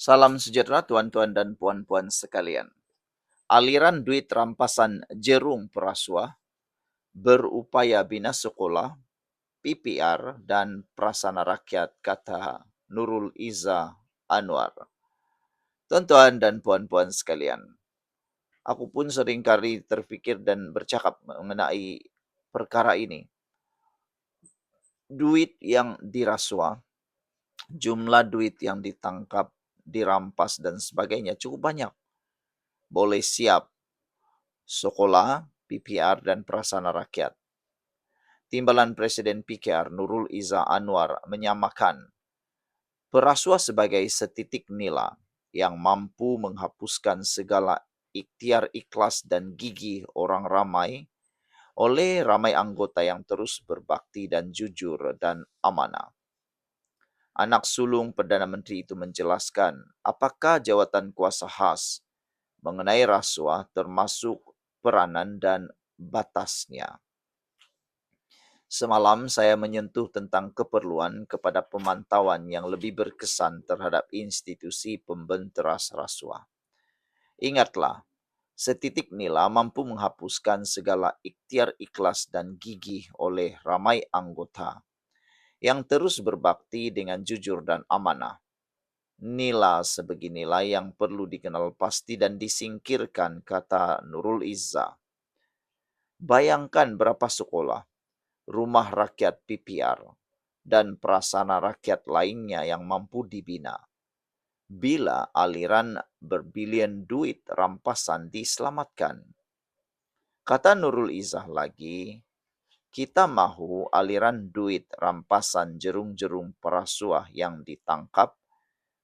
Salam sejahtera tuan-tuan dan puan-puan sekalian. Aliran duit rampasan Jerung Perasua berupaya bina sekolah, PPR, dan Prasana Rakyat kata Nurul Iza Anwar. Tuan-tuan dan puan-puan sekalian, aku pun sering kali terpikir dan bercakap mengenai perkara ini. Duit yang dirasua, jumlah duit yang ditangkap, dirampas, dan sebagainya cukup banyak. Boleh siap sekolah, PPR, dan Prasana Rakyat. Timbalan Presiden PKR Nurul Iza Anwar menyamakan perasua sebagai setitik nila yang mampu menghapuskan segala ikhtiar ikhlas dan gigi orang ramai oleh ramai anggota yang terus berbakti dan jujur dan amanah. Anak sulung Perdana Menteri itu menjelaskan apakah jawatan kuasa khas mengenai rasuah termasuk peranan dan batasnya. Semalam saya menyentuh tentang keperluan kepada pemantauan yang lebih berkesan terhadap institusi pembenteras rasuah. Ingatlah, setitik nila mampu menghapuskan segala ikhtiar ikhlas dan gigih oleh ramai anggota yang terus berbakti dengan jujur dan amanah. Nila sebeginilah yang perlu dikenal pasti dan disingkirkan, kata Nurul Izza. Bayangkan berapa sekolah, rumah rakyat PPR, dan prasana rakyat lainnya yang mampu dibina. Bila aliran berbilion duit rampasan diselamatkan. Kata Nurul Izah lagi, kita mahu aliran duit rampasan jerung-jerung perasuah yang ditangkap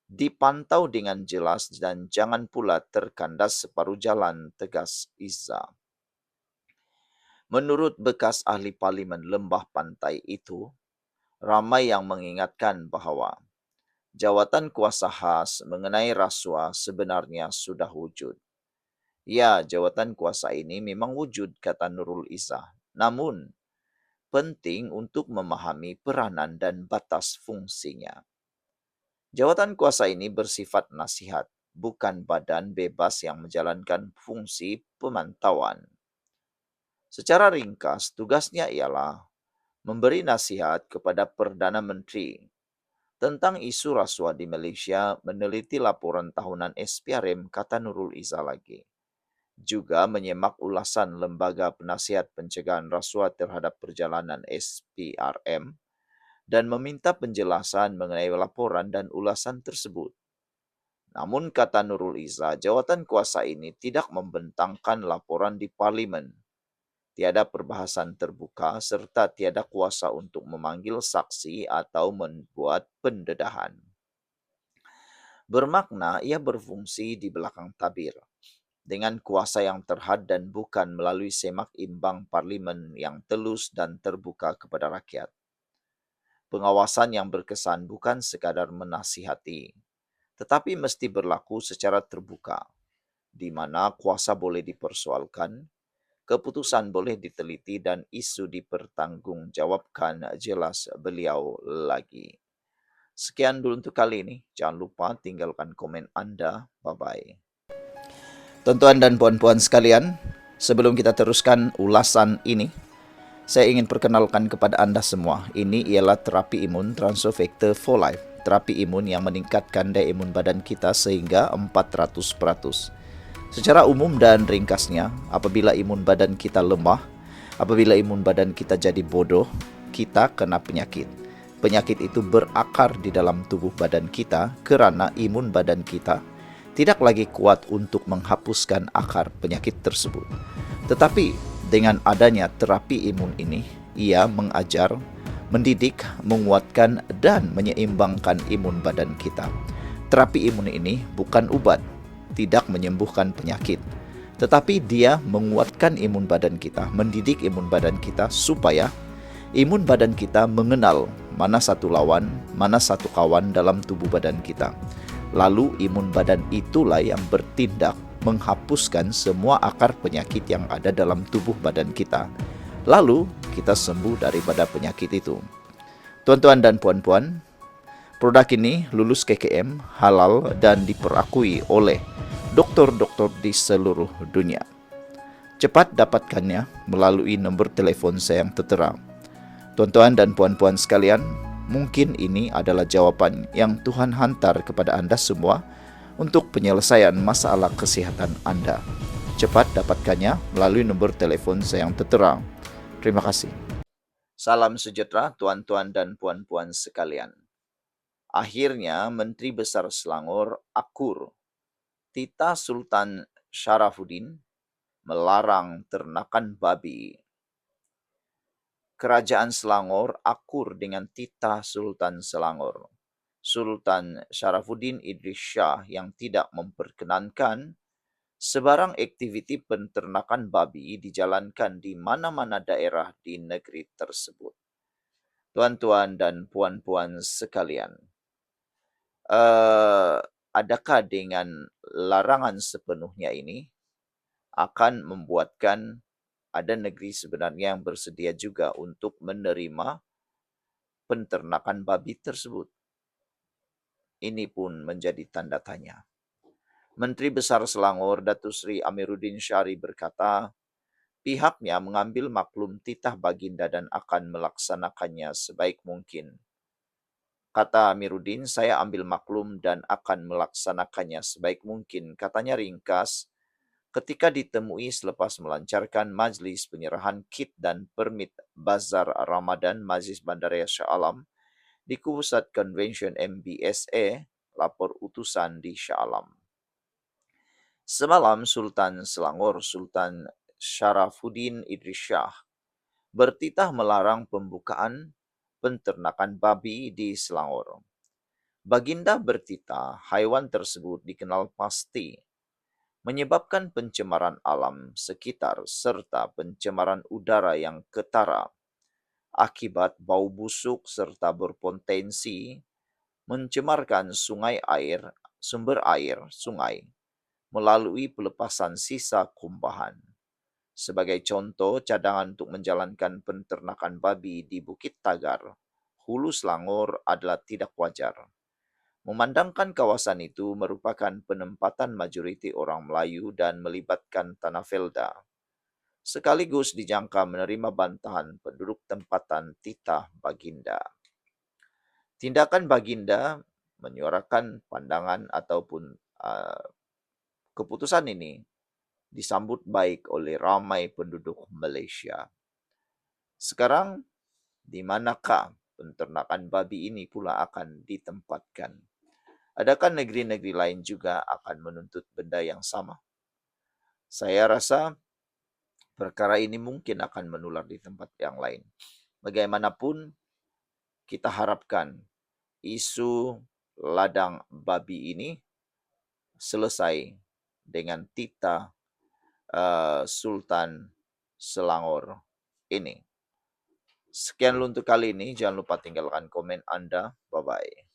dipantau dengan jelas dan jangan pula terkandas separuh jalan tegas Izzah. Menurut bekas ahli parlimen lembah pantai itu, ramai yang mengingatkan bahawa jawatan kuasa khas mengenai rasuah sebenarnya sudah wujud. Ya, jawatan kuasa ini memang wujud, kata Nurul Izzah. Namun, penting untuk memahami peranan dan batas fungsinya. Jawatan kuasa ini bersifat nasihat, bukan badan bebas yang menjalankan fungsi pemantauan. Secara ringkas, tugasnya ialah memberi nasihat kepada Perdana Menteri tentang isu rasuah di Malaysia meneliti laporan tahunan SPRM, kata Nurul Izzah lagi. Juga menyemak ulasan Lembaga Penasihat Pencegahan Rasuah terhadap Perjalanan SPRM dan meminta penjelasan mengenai laporan dan ulasan tersebut. Namun kata Nurul Izzah, jawatan kuasa ini tidak membentangkan laporan di parlimen tiada perbahasan terbuka serta tiada kuasa untuk memanggil saksi atau membuat pendedahan. Bermakna ia berfungsi di belakang tabir dengan kuasa yang terhad dan bukan melalui semak imbang parlimen yang telus dan terbuka kepada rakyat. Pengawasan yang berkesan bukan sekadar menasihati, tetapi mesti berlaku secara terbuka, di mana kuasa boleh dipersoalkan, keputusan boleh diteliti dan isu dipertanggungjawabkan jelas beliau lagi. Sekian dulu untuk kali ini. Jangan lupa tinggalkan komen Anda. Bye-bye. Tuan-tuan dan puan-puan sekalian, sebelum kita teruskan ulasan ini, saya ingin perkenalkan kepada Anda semua. Ini ialah terapi imun Transofactor for Life. Terapi imun yang meningkatkan daya imun badan kita sehingga 400%. Secara umum dan ringkasnya, apabila imun badan kita lemah, apabila imun badan kita jadi bodoh, kita kena penyakit. Penyakit itu berakar di dalam tubuh badan kita kerana imun badan kita tidak lagi kuat untuk menghapuskan akar penyakit tersebut. Tetapi dengan adanya terapi imun ini, ia mengajar, mendidik, menguatkan dan menyeimbangkan imun badan kita. Terapi imun ini bukan ubat, tidak menyembuhkan penyakit, tetapi dia menguatkan imun badan kita, mendidik imun badan kita supaya imun badan kita mengenal mana satu lawan, mana satu kawan dalam tubuh badan kita. Lalu imun badan itulah yang bertindak menghapuskan semua akar penyakit yang ada dalam tubuh badan kita. Lalu kita sembuh daripada penyakit itu. Tuan-tuan dan puan-puan, Produk ini lulus KKM, halal, dan diperakui oleh dokter-dokter di seluruh dunia. Cepat dapatkannya melalui nomor telepon saya yang tertera. Tuan-tuan dan puan-puan sekalian, mungkin ini adalah jawaban yang Tuhan hantar kepada Anda semua untuk penyelesaian masalah kesehatan Anda. Cepat dapatkannya melalui nomor telepon saya yang tertera. Terima kasih. Salam sejahtera tuan-tuan dan puan-puan sekalian. Akhirnya Menteri Besar Selangor Akur Tita Sultan Syarafuddin melarang ternakan babi. Kerajaan Selangor akur dengan Tita Sultan Selangor. Sultan Syarafuddin Idris Shah yang tidak memperkenankan sebarang aktiviti penternakan babi dijalankan di mana-mana daerah di negeri tersebut. Tuan-tuan dan puan-puan sekalian, uh, adakah dengan larangan sepenuhnya ini akan membuatkan ada negeri sebenarnya yang bersedia juga untuk menerima penternakan babi tersebut. Ini pun menjadi tanda tanya. Menteri Besar Selangor Datu Sri Amiruddin Syari berkata, pihaknya mengambil maklum titah baginda dan akan melaksanakannya sebaik mungkin. Kata Amiruddin, saya ambil maklum dan akan melaksanakannya sebaik mungkin. Katanya ringkas, ketika ditemui selepas melancarkan majlis penyerahan kit dan permit Bazar Ramadan Majlis Bandaraya Shah Alam di Pusat Convention MBSA, lapor utusan di Shah Alam. Semalam Sultan Selangor Sultan Syarafuddin Idris Shah bertitah melarang pembukaan penternakan babi di Selangor. Baginda bertita, haiwan tersebut dikenal pasti menyebabkan pencemaran alam sekitar serta pencemaran udara yang ketara akibat bau busuk serta berpotensi mencemarkan sungai air, sumber air, sungai melalui pelepasan sisa kumbahan. Sebagai contoh, cadangan untuk menjalankan penternakan babi di Bukit Tagar, Hulu Selangor adalah tidak wajar. Memandangkan kawasan itu merupakan penempatan majoriti orang Melayu dan melibatkan tanah felda. Sekaligus dijangka menerima bantahan penduduk tempatan Titah Baginda. Tindakan Baginda menyuarakan pandangan ataupun uh, keputusan ini disambut baik oleh ramai penduduk Malaysia. Sekarang, di manakah penternakan babi ini pula akan ditempatkan? Adakah negeri-negeri lain juga akan menuntut benda yang sama? Saya rasa perkara ini mungkin akan menular di tempat yang lain. Bagaimanapun, kita harapkan isu ladang babi ini selesai dengan tita uh, Sultan Selangor ini. Sekian untuk kali ini. Jangan lupa tinggalkan komen Anda. Bye-bye.